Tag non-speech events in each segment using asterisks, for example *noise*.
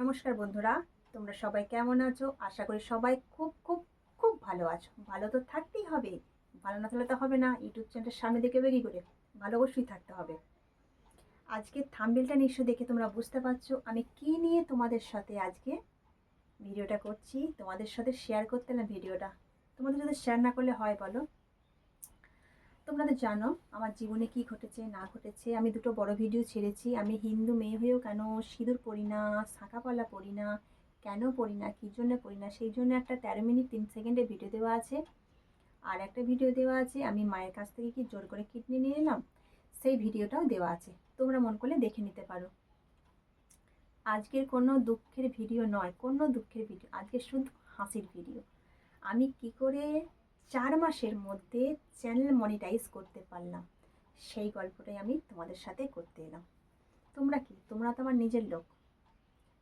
নমস্কার বন্ধুরা, তোমরা সবাই কেমন আছো? আশা করি সবাই খুব খুব খুব ভালো আছো। ভালো তো থাকতেই হবে, ভালো না থাকলে তো হবে না। ইউটিউব চ্যানেলের সামনে দেখে বেরিয়ে করে ভালো অবশ্যই থাকতে হবে। আজকে থাম্বেলটা নিশ্চয় দেখে তোমরা বুঝতে পারছ, আমি কি নিয়ে তোমাদের সাথে আজকে ভিডিওটা করছি। তোমাদের সাথে শেয়ার করতে না ভিডিওটা? তোমাদের সাথে শেয়ার না করলে হয় বলো? তোমরা তো জানো আমার জীবনে কি ঘটেছে, না ঘটেছে। আমি দুটো বড় ভিডিও ছেড়েছি। আমি হিন্দু মেয়ে হয়েও কেন সিঁদুর পরি না শাঁখাপালা পরি না, কেন পড়ি না, কী জন্য পড়ি না? সেই জন্য একটা তেরো মিনিট, তিন সেকেন্ডের ভিডিও দেওয়া আছে। আর একটা ভিডিও দেওয়া আছে, আমি মায়ের কাছ থেকে কি জোর করে কিডনি নিয়ে এলাম? সেই ভিডিওটাও দেওয়া আছে। তোমরা মন করলে দেখে নিতে পারো। আজকের কোনো দুঃখের ভিডিও নয়, কোনো দুঃখের ভিডিও আজকে শুধু হাসির ভিডিও আমি কি করে চার মাসের মধ্যে চ্যানেল মনিটাইজ করতে পারলাম। সেই গল্পটাই আমি তোমাদের সাথে করতে এলাম। তোমরা কি? তোমরা তো আমার নিজের লোক।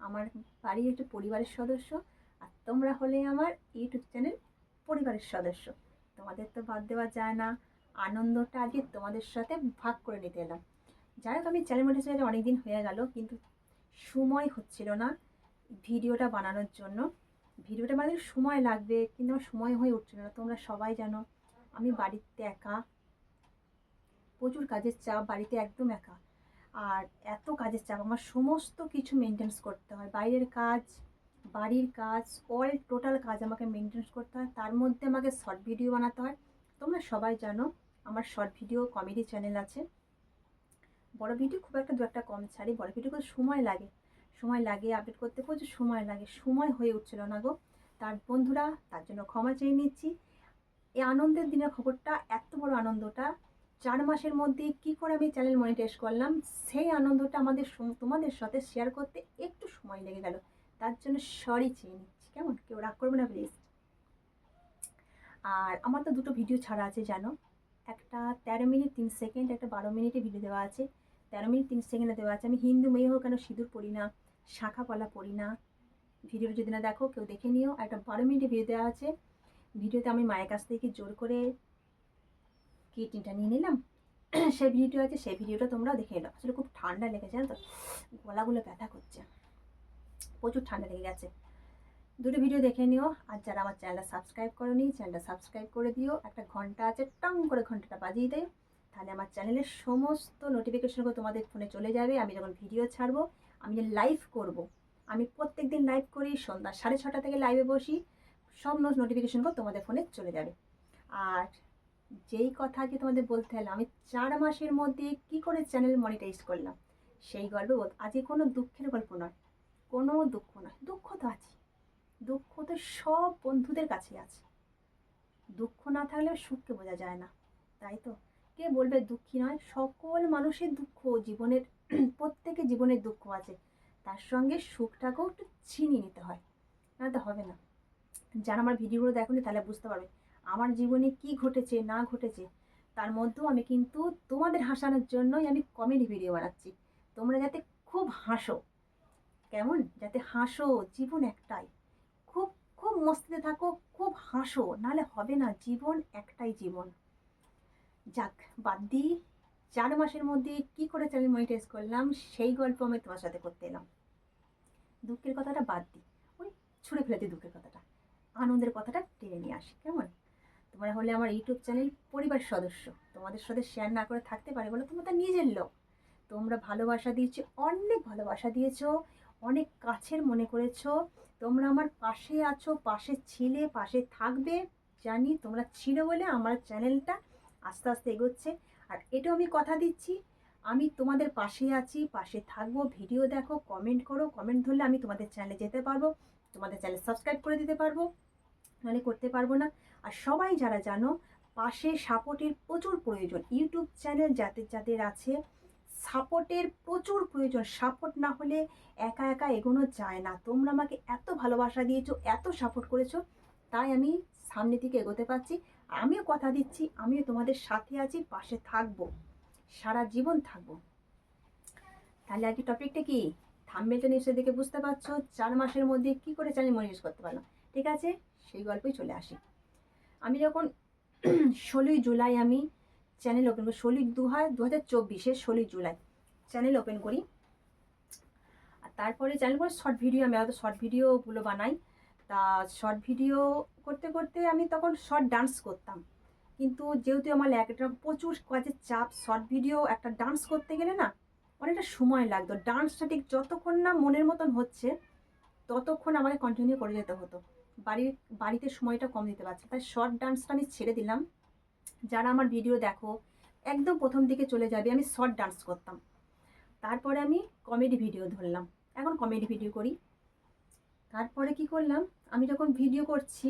আমার বাড়ির একটি পরিবারের সদস্য আর তোমরা হলে আমার ইউটিউব চ্যানেল পরিবারের সদস্য। তোমাদের তো বাদ দেওয়া যায় না। আনন্দটা আজকে তোমাদের সাথে ভাগ করে নিতে এলাম। যাই হোক, আমি চ্যানেল মনিটাইজ অনেক দিন হয়ে গেল, কিন্তু সময় হচ্ছিল না ভিডিওটা বানানোর জন্য। ভিডিওটা মানে সময় লাগবে, কিন্তু আমার সময় হয়ে উঠছে না। তোমরা সবাই জানো, আমি বাড়িতে একা। প্রচুর কাজের চাপ, বাড়িতে একদম একা। আর এত কাজের চাপ, আমার সমস্ত কিছু মেনটেন্স করতে হয়। বাইরের কাজ, বাড়ির কাজ অল টোটাল কাজ আমাকে মেনটেন্স করতে হয়। তার মধ্যে আমাকে শর্ট ভিডিও বানাতে হয়। তোমরা সবাই জানো, আমার শর্ট ভিডিও কমেডি চ্যানেল আছে। বড় ভিডিও খুব একটা দু একটা কম ছাড়ি, বড় ভিডিও সময় লাগে। সময় লাগে, আপডেট করতে প্রচুর সময় লাগে, সময় হয়ে উঠছিল না গো। তার বন্ধুরা, তার জন্য ক্ষমা চেয়ে নিচ্ছি। এই আনন্দের দিনের খবরটা, এত বড় আনন্দটা, চার মাসের মধ্যে কি করে আমি চ্যানেল মনিটাইজ করলাম, সেই আনন্দটা আমাদের তোমাদের সাথে শেয়ার করতে একটু সময় লেগে গেল। তার জন্য সরি চেয়ে নিচ্ছি, কেমন? কেউ রাগ করবে না প্লিজ আর আমার তো দুটো ভিডিও ছাড়া আছে, জানো? একটা তেরো মিনিট, তিন সেকেন্ড একটা বারো মিনিটে ভিডিও দেওয়া আছে। তেরো মিনিট, তিন সেকেন্ডে দেওয়া আছে। আমি হিন্দু মেয়ে হোক কেন সিঁদুর পড়ি না শাখা পলা পরি না। ভিডিওটা যদি না দেখো, কেউ দেখে নিও। একটা বারো মিনিটে ভিডিও দেওয়া আছে। ভিডিওতে আমি মায়ের কাছ থেকে জোর করে কিডনিটা নিয়ে নিলাম। *clears throat* সেই ভিডিওটা আছে, সেই ভিডিওটা তোমরা দেখে এলো। আসলে খুব ঠান্ডা লেগেছে, জানো তো? গলাগুলো ব্যথা করছে। প্রচুর ঠান্ডা লেগে গেছে। দুটো ভিডিও দেখে নিও। আর যারা আমার চ্যানেলটা সাবস্ক্রাইব করোনি চ্যানেলটা সাবস্ক্রাইব করে দিও। একটা ঘণ্টা আছে, টং করে ঘন্টাটা বাজিয়ে দেয় তাহলে আমার চ্যানেলের সমস্ত নোটিফিকেশনগুলো তোমাদের ফোনে চলে যাবে। আমি যখন ভিডিও ছাড়বো আমি যে লাইভ করব। আমি প্রত্যেক দিন লাইভ করি, সন্ধ্যা সাড়ে ছটা থেকে লাইভে বসি, সব নোটিফিকেশনগুলো তোমাদের ফোনে চলে যাবে। আর যেই কথা কি তোমাদের বলতে হলো আমি চার মাসের মধ্যে কি করে চ্যানেল মনিটাইজ করলাম, সেই গল্প বল আজকে কোনো দুঃখের গল্প নয়, কোনো দুঃখ নয়, দুঃখ তো আছে দুঃখ তো সব বন্ধুদের কাছে আছে। দুঃখ না থাকলে সুখকে বোঝা যায় না, তাই তো? কে বলবে দুঃখী নয়? সকল মানুষের দুঃখ, জীবনের *clears throat* প্রত্যেকে জীবনের দুঃখ আছে। তার সঙ্গে সুখটাকেও একটু ছিনিয়ে নিতে হয়। না তো হবে না। যারা আমার ভিডিওগুলো দেখোনি তাহলে বুঝতে পারবে। আমার জীবনে কি ঘটেছে, না ঘটেছে, তার মধ্যেও আমি কিন্তু তোমাদের হাসানোর জন্যই আমি কমেডি ভিডিও বানাচ্ছি। তোমরা যাতে খুব হাসো। কেমন? যাতে হাসো জীবন একটাই। খুব খুব মস্তিতে থাকো, খুব হাসো। নাহলে হবে না জীবন একটাই জীবন। যাক, বাদ দিই। চার মাসের মধ্যে কি করে চ্যানেল মনিটাইজ করলাম, সেই গল্প আমি তোমার সাথে করতে এলাম। দুঃখের কথাটা বাদ দিই। ওই ছুঁড়ে ফেলে দিই দুঃখের কথাটা। আনন্দের কথাটা টেনে নিয়ে আসি, কেমন? তোমরা হলে আমার ইউটিউব চ্যানেল পরিবার সদস্য। তোমাদের সাথে শেয়ার না করে থাকতে পারে বলো, তোমরা নিজের লোক। তোমরা ভালোবাসা দিয়েছ, অনেক ভালোবাসা দিয়েছ, অনেক কাছের মনে করেছ। তোমরা আমার পাশে আছো, পাশে ছিলে, পাশে থাকবে। জানি তোমরা ছিল বলে আমার চ্যানেলটা আস্তে আস্তে এগোচ্ছে। আর এটাও আমি কথা দিচ্ছি, আমি তোমাদের পাশে আছি, পাশে থাকব। ভিডিও দেখো কমেন্ট করো। কমেন্ট ধরলে আমি তোমাদের চ্যানেলে যেতে পারব, তোমাদের চ্যানেল সাবস্ক্রাইব করে দিতে পারব, নাহলে করতে পারব না। আর সবাই যারা জানো, পাশে সাপোর্টের প্রচুর প্রয়োজন। ইউটিউব চ্যানেল যাদের যাদের আছে সাপোর্টের প্রচুর প্রয়োজন। সাপোর্ট না হলে একা একা এগোনো যায় না। তোমরা আমাকে এত ভালোবাসা দিয়েছ, এত সাপোর্ট করেছ, তাই আমি সামনে থেকে এগোতে পারছি। আমিও কথা দিচ্ছি, আমিও তোমাদের সাথে আছি, পাশে থাকব, সারা জীবন থাকব। তাহলে আজকে টপিকটা কি? থাম্বেলটা নিশ্চয় দেখে বুঝতে পারছ, চার মাসের মধ্যে কি করে চ্যানেল মনিটাইজ করতে পারলাম। ঠিক আছে? সেই গল্পই চলে আসি। আমি যখন *clears throat* ষোলোই জুলাই আমি চ্যানেল ওপেন করি, ষোলোই দু হাজার দু হাজার চব্বিশের ষোলোই জুলাই চ্যানেল ওপেন করি। আর তারপরে চ্যানেল করে শর্ট ভিডিও আমি হয়তো শর্ট ভিডিওগুলো বানাই। তা শর্ট ভিডিও করতে করতে আমি তখন শর্ট ডান্স করতাম। কিন্তু যেহেতু আমার একটা প্রচুর কাজের চাপ শর্ট ভিডিও একটা ডান্স করতে গেলে না অনেকটা সময় লাগতো। ডান্সটা ঠিক যতক্ষণ না মনের মতন হচ্ছে, ততক্ষণ আমাকে কন্টিনিউ করে যেতে হতো। বাড়ির বাড়িতে সময়টা কম দিতে পারছে তাই শর্ট ডান্সটা আমি ছেড়ে দিলাম। যারা আমার ভিডিও দেখো, একদম প্রথম দিকে চলে যাবে, আমি শর্ট ডান্স করতাম। তারপরে আমি কমেডি ভিডিও ধরলাম। এখন কমেডি ভিডিও করি। তারপরে কি করলাম? আমি যখন ভিডিও করছি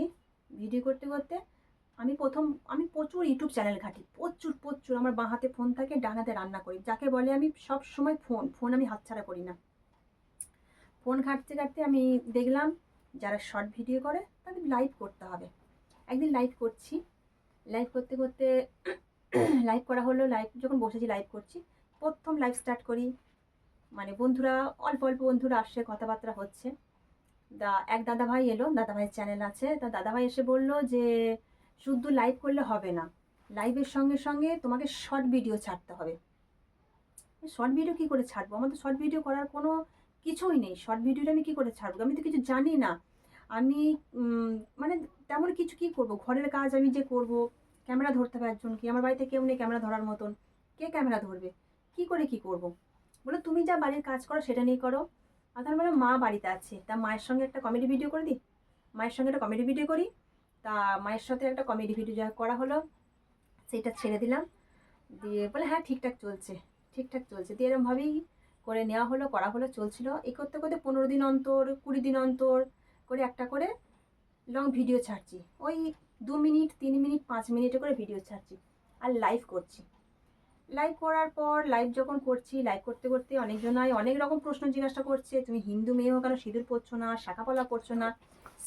ভিডিও করতে করতে আমি প্রথম, আমি প্রচুর ইউটিউব চ্যানেল ঘাঁটি, প্রচুর প্রচুর। আমার বাঁ হাতে ফোন থাকে, ডান হাতে রান্না করি। যাকে বলে আমি সব সময় ফোন ফোন আমি হাতছাড়া করি না। ফোন ঘাঁটতে ঘাঁটতে আমি দেখলাম, যারা শর্ট ভিডিও করে, তাদের লাইভ করতে হবে। একদিন লাইভ করছি। লাইভ করতে করতে *coughs* লাইভ করা হলো লাইভ যখন বসেছি লাইভ করছি। প্রথম লাইভ স্টার্ট করি। মানে বন্ধুরা, অল্প অল্প বন্ধুরা আসছে কথাবার্তা হচ্ছে। দা, এক দাদা ভাই এলো দাদা ভাইয়ের চ্যানেল আছে। তা দাদা ভাই এসে বলল যে শুধু লাইভ করলে হবে না। লাইভের সঙ্গে সঙ্গে তোমাকে শর্ট ভিডিও ছাড়তে হবে। শর্ট ভিডিও কী করে ছাড়বো? আমার তো শর্ট ভিডিও করার কোনো কিছুই নেই। শর্ট ভিডিওটা আমি কী করে ছাড়বো? আমি তো কিছু জানি না। আমি মানে তেমন কিছু কি করব? ঘরের কাজ আমি যে করব ক্যামেরা ধরতে হবে একজনকে। আমার বাড়িতে কেউ নেই ক্যামেরা ধরার মতন। কে ক্যামেরা ধরবে? কি করে কি করব? বলে, তুমি যা বাড়ির কাজ করো, সেটা নিয়ে করো। তার মানে মা বাড়িতে আছে। তা মায়ের সঙ্গে একটা কমেডি ভিডিও করে দিই? মায়ের সঙ্গে একটা কমেডি ভিডিও করি? তা মায়ের সাথে একটা কমেডি ভিডিও যা করা হলো সেইটা ছেড়ে দিলাম। দিয়ে বলে হ্যাঁ ঠিকঠাক চলছে ঠিকঠাক চলছে। দিয়ে এরমভাবেই করে নেওয়া হলো, করা হলো, চলছিল। এই করতে করতে পনেরো দিন অন্তর, কুড়ি দিন অন্তর করে একটা করে লং ভিডিও ছাড়ছি। ওই দু মিনিট, তিন মিনিট, পাঁচ মিনিটে করে ভিডিও ছাড়ছি। আর লাইভ করছি। লাইভ করার পর লাইভ যখন করছি লাইভ করতে করতে অনেকজনাই অনেক রকম প্রশ্ন জিজ্ঞাসা করছে, তুমি হিন্দু মেয়ে হোক কেন? সিঁদুর পরছো না শাখাপলা পরছো না?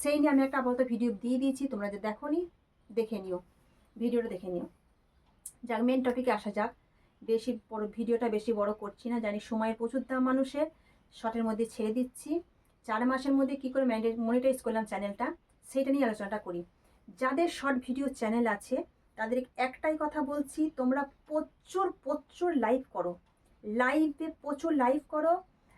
সেই নিয়ে আমি একটা আপাতত ভিডিও দিয়ে দিয়েছি, তোমরা যে দেখো নি দেখে নিও ভিডিওটা দেখে নিও। যাক মেন টপিকে আসা যাক। বেশি বড় ভিডিওটা বেশি বড় করছি না, জানি সময়ের প্রচুর দাম মানুষের। শর্টের মধ্যে ছেড়ে দিচ্ছি। চার মাসের মধ্যে কী করে মনিটাইজ করলাম চ্যানেলটা সেইটা নিয়ে আলোচনাটা করি। যাদের শর্ট ভিডিও চ্যানেল আছে তাদের একটাই কথা বলছি, তোমরা প্রচুর প্রচুর লাইভ করো। লাইভে প্রচুর লাইভ করো।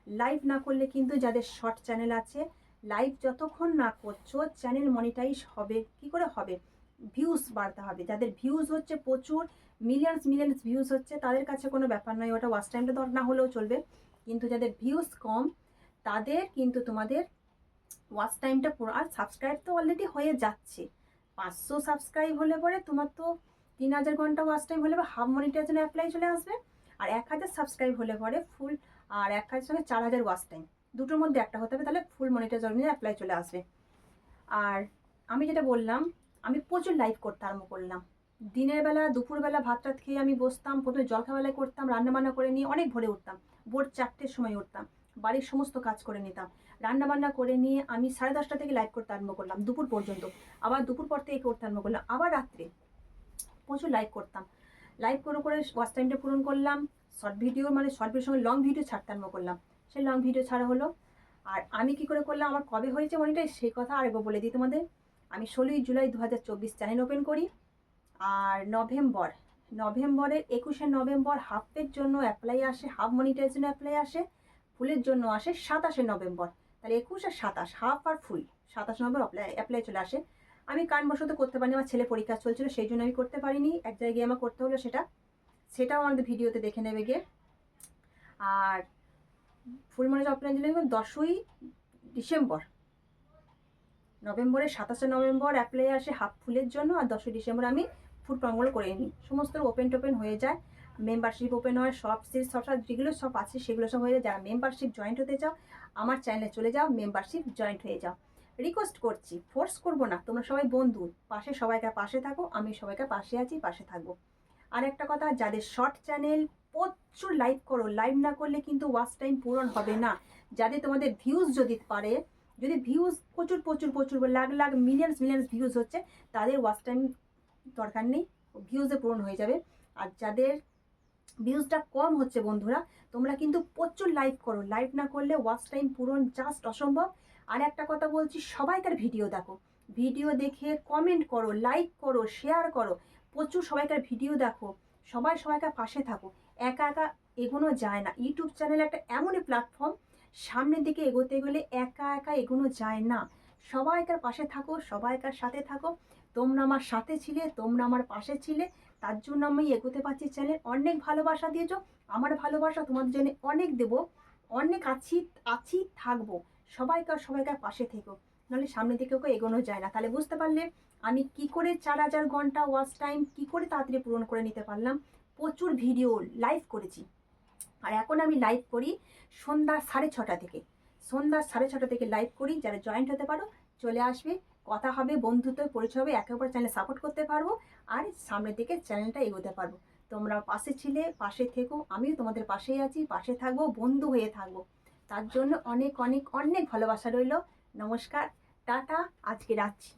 লাইভ না করলে কিন্তু যাদের শর্ট চ্যানেল আছে লাইভ যতক্ষণ না করছ চ্যানেল মনিটাইজ হবে। কি করে হবে? ভিউজ বাড়তে হবে। যাদের ভিউজ হচ্ছে প্রচুর মিলিয়ন্স মিলিয়ন্স ভিউজ হচ্ছে, তাদের কাছে কোনো ব্যাপার নয়। ওটা ওয়াচ টাইমটা দর না হলেও চলবে। কিন্তু যাদের ভিউজ কম, তাদের কিন্তু তোমাদের ওয়াচ টাইমটা পুরো আর সাবস্ক্রাইব তো অলরেডি হয়ে যাচ্ছে। পাঁচশো সাবস্ক্রাইব হলে পরে তোমার তো তিন হাজার ঘণ্টা ওয়াচ টাইম হলে হাফ মনিটাইজেশন অ্যাপ্লাই চলে আসবে। আর এক হাজার সাবস্ক্রাইব হলে পরে ফুল আর এক হাজার সঙ্গে চার হাজার ওয়াচ টাইম দুটোর মধ্যে একটা হতে হবে, তাহলে ফুল মনিটাইজেশন অ্যাপ্লাই চলে আসবে। আর আমি যেটা বললাম, আমি প্রচুর লাইভ করতে আরম্ভ করলাম। দিনের বেলা দুপুরবেলা ভাত টাত খেয়ে আমি বসতাম, প্রথমে জলখাবেলায় করতাম, রান্নাবান্না করে নিয়ে অনেক ভোরে উঠতাম। ভোর চারটের সময় উঠতাম। বাড়ির সমস্ত কাজ করে নিতাম। রান্না বান্না করে নিয়ে আমি সাড়ে দশটা থেকে লাইভ করতে আরম্ভ করলাম, দুপুর পর্যন্ত। আবার দুপুর পর থেকে করতে আরম্ভ করলাম, আবার রাত্রে প্রচুর লাইভ করতাম। লাইভ করে করে ওয়াচ টাইমটা পূরণ করলাম শর্ট ভিডিও মানে শর্ট ভিডিওর সঙ্গে লং ভিডিও ছাড়তে আরম্ভ করলাম। সেই লং ভিডিও ছাড়া হলো। আর আমি কি করে করলাম, আমার কবে হয়েছে মনিটাই সেই কথা আরেকবার বলে দিই তোমাদের। আমি ষোলোই জুলাই দু হাজার চব্বিশ চ্যানেল ওপেন করি। আর নভেম্বর, নভেম্বরের একুশে নভেম্বর হাফের জন্য অ্যাপ্লাই আসে হাফ মনিটাইজেশন অ্যাপ্লাই আসে। ফুলের জন্য আসে সাতাশে নভেম্বর। তাহলে একুশ আর সাতাশ হাফ আর ফুল সাতাশ নভেম্বর অ্যাপ্লাই অ্যাপ্লাই চলে আসে। আমি কারণবশত করতে পারিনি, আমার ছেলে পরীক্ষা চলছিল, সেই জন্য আমি করতে পারিনি। এক জায়গায় গিয়ে আমার করতে হলো সেটা। সেটাও আমাদের ভিডিওতে দেখে নেবে গিয়ে। আর ফুল মনে অ্যাপ্লাই দশই ডিসেম্বর। নভেম্বরের সাতাশে নভেম্বর অ্যাপ্লাই আসে হাফ ফুলের জন্য, আর দশই ডিসেম্বর আমি ফুড প্রমগুলো করে নিই। সমস্ত ওপেন টোপেন হয়ে যায়। মেম্বারশিপ ওপেন হয়, সব সিট সব যেগুলো সব আছে সেগুলো সব হয়ে যায়। যারা মেম্বারশিপ জয়েন্ট হতে চাও, আমার চ্যানেলে চলে যাও মেম্বারশিপ জয়েন্ট হয়ে যাও। রিকোয়েস্ট করছি ফোর্স করব না, তোমরা সবাই বন্ধু, পাশে সবাইকে পাশে থাকো, আমি সবাইকে পাশে আছি, পাশে থাকব। আর একটা কথা, যাদের শর্ট চ্যানেল প্রচুর লাইভ করো লাইভ না করলে কিন্তু ওয়াচ টাইম পূরণ হবে না। যাদের তোমাদের ভিউজ যদি পারে, যদি ভিউজ প্রচুর প্রচুর প্রচুর, lakh lakh millions millions views হচ্ছে, তাদের ওয়াচ টাইম দরকার নেই ভিউজে পূরণ হয়ে যাবে। আর যাদের ভিউজটা কম হচ্ছে বন্ধুরা, তোমরা কিন্তু প্রচুর লাইভ করো। লাইভ না করলে ওয়াচ টাইম পূরণ জাস্ট অসম্ভব। আর একটা কথা বলছি, সবাইকার ভিডিও দেখো। ভিডিও দেখে কমেন্ট করো লাইক করো শেয়ার করো। প্রচুর সবাইকার ভিডিও দেখো। সবাই সবাইকার পাশে থাকো। একা একা এগোনো যায় না। ইউটিউব চ্যানেল একটা এমনই প্ল্যাটফর্ম সামনের দিকে এগোতে গেলে একা একা এগোনো যায় না। সবাইকার পাশে থাকো, সবাইকার সাথে থাকো। তোমরা আমার সাথে ছিলে, তোমরা আমার পাশে ছিলে। তার জন্য আমি এগোতে পারছি চ্যানেল অনেক ভালোবাসা দিয়েছ। আমার ভালোবাসা তোমাদের জন্য অনেক দেবো। অনেক আছি আছি, থাকব। সবাইকার সবাইকার পাশে থেকো। নাহলে সামনে দিকে ওকে এগোনো যায় না। তাহলে বুঝতে পারলে আমি কি করে চার হাজার ঘণ্টা ওয়াচ টাইম কি করে তাড়াতাড়ি পূরণ করে নিতে পারলাম? প্রচুর ভিডিও লাইভ করেছি। আর এখন আমি লাইভ করি সন্ধ্যা সাড়ে ছটা থেকে। সন্ধ্যা সাড়ে ছটা থেকে লাইভ করি। যারা জয়েন্ট হতে পারো, চলে আসবে। কথা হবে, বন্ধুত্ব, পরিচয় হবে, একে অপর চ্যানেল সাপোর্ট করতে পারব আর সামনের দিকে চ্যানেলটা এগোতে পারব। তোমরা পাশে ছিলে, পাশে থেকো, আমিও তোমাদের পাশেই আছি, পাশে থাকব, বন্ধু হয়ে থাকব। তার জন্য অনেক অনেক অনেক ভালোবাসা রইল। নমস্কার, টাটা, আজকে রাখছি।